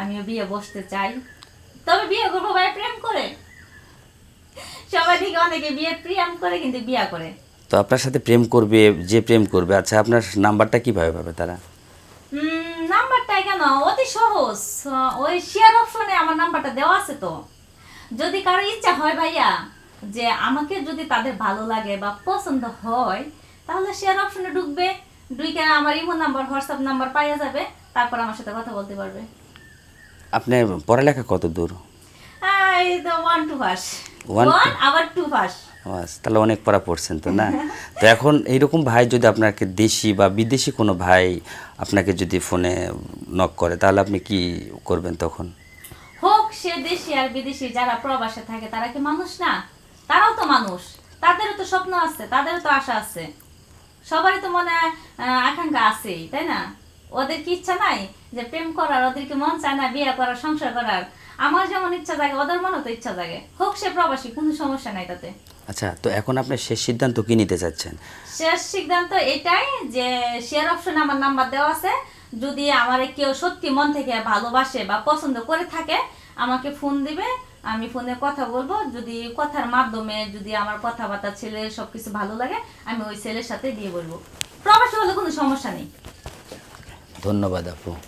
আমিও বিয়ে বসতে চাই। তবে বিয়ে করব ভাই প্রেম করে। সবাই থেকে অনেকে বিয়ে প্রেম করে কিন্তু বিয়ে করে। তো আপনার সাথে প্রেম করবে যে প্রেম করবে আচ্ছা আপনার নাম্বারটা কীভাবে পাবে তারা? নাম্বারটা কেন? অতি সহজ। ওই শেয়ার অপশনে আমার নাম্বারটা দেওয়া আছে তো। যদি কারও ইচ্ছা হয় ভাইয়া যে আমাকে যদি তাদের ভালো লাগে বা পছন্দ হয় তাহলে শেয়ার অপশনে ঢুকবে। ঢুকে আমার ইমো নাম্বার হোয়াটসঅ্যাপ নাম্বার পাইয়া যাবে তারপর আমার সাথে কথা বলতে পারবে। আপনি পড়ালেখা কত দূর? ওয়ান টু পাস ওয়ান আবার টু পাস তাহলে অনেক পড়া পড়ছেন তো না? তো এখন এইরকম ভাই যদি আপনাকে দেশি বা বিদেশি কোনো ভাই আপনাকে যদি ফোনে নক করে তাহলে আপনি কি করবেন তখন? হোক সে দেশি আর বিদেশি যারা প্রবাসে থাকে তারা কি মানুষ না? তারাও তো মানুষ। তাদেরও তো স্বপ্ন আছে তাদেরও তো আশা আছে। সবারই তো মনে হয়, আকাঙ্ক্ষা আছেই তাই না? ওদের কি ইচ্ছা নাই যে প্রেম করার ওদেরকে মন চায় না বিয়ে করার সংসার করার। আমার যেমন ইচ্ছা জাগে ওদের মনও তো ইচ্ছা জাগে। হোক সে প্রবাসী কোনো সমস্যা নাই তাতে। আচ্ছা তো এখন আপনি শেষ সিদ্ধান্ত কি নিতে চাচ্ছেন? শেষ সিদ্ধান্ত এটাই যে শেয়ার অপশনে আমার নাম্বার দেওয়া আছে। যদি আমার কেউ সত্যি মন থেকে ভালোবাসে বা পছন্দ করে থাকে আমাকে ফোন দিবে। আমি ফোনে কথা বলব। যদি কথার মাধ্যমে যদি আমার কথাবার্তা ছেলের সবকিছু ভালো লাগে আমি ওই ছেলের সাথে দিয়ে বলব প্রবাসী হলে কোনো সমস্যা ধন্যবাদ আপু।